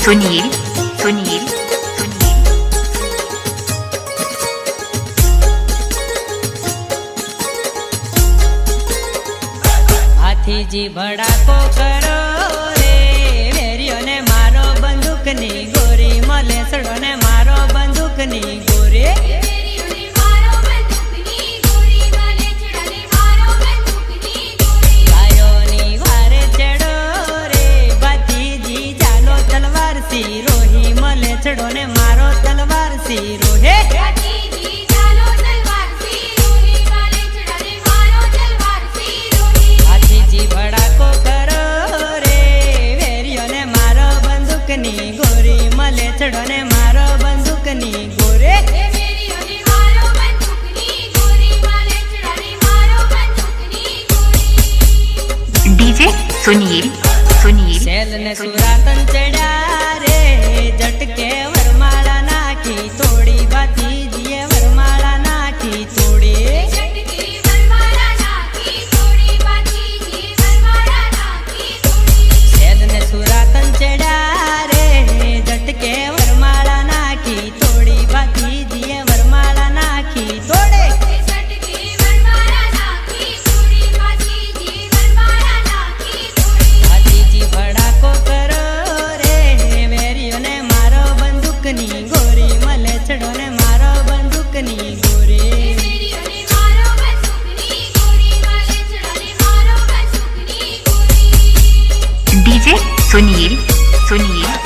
Tony Hill, Tony Hill. Hathiji ભડાકો કરો રે વેરીઓને મારો બંદૂક બંદૂકની ગોરી મલેસડોને મારો બંદૂક બંદૂકની સલવાર શીરો હે? હાથીજી ભડાકો કરો રે વેરીઓને મારો બંદૂકની ગોરી મલે ચડો મારો બંદૂકની ગોરે. સુનીલ સુનીલ સેલ સુરાતન ચડે 손이일, 손이일.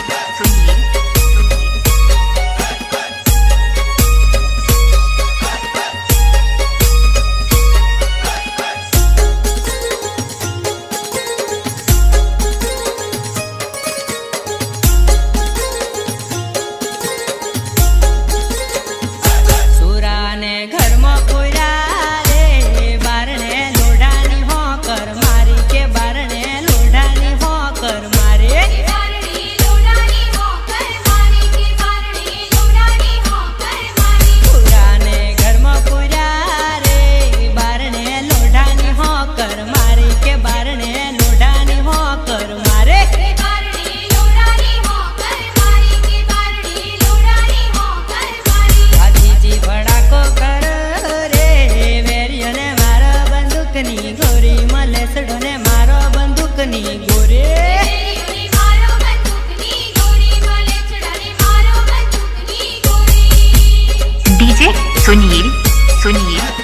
બંદૂકની ગોરી મલે સડો ને મારો બંદૂકની ગોરી DJ Sunil, Sunil.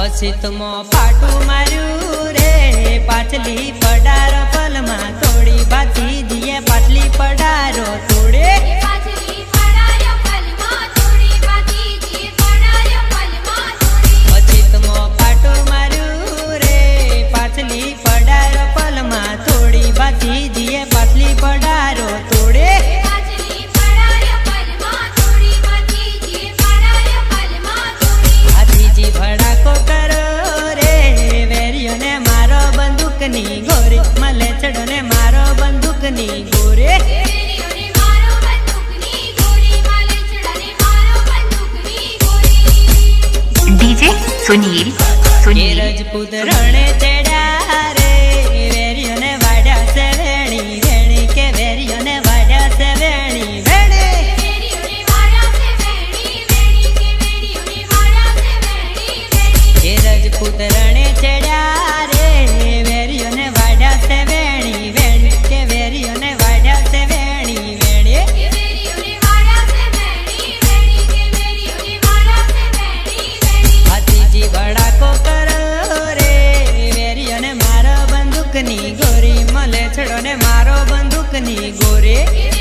પછી તમો પાટું માર્યું રે. પાટલી પડારો પલમાં થોડી બાથી દીએ. પાટલી પડારો થોડે ગોરી મલે મારો બંદૂકની ગોરે ડીજે સુનીલ સુનીલ. રજપૂત રણે છે મેછડો ને મારો બંદૂકની ગોરે.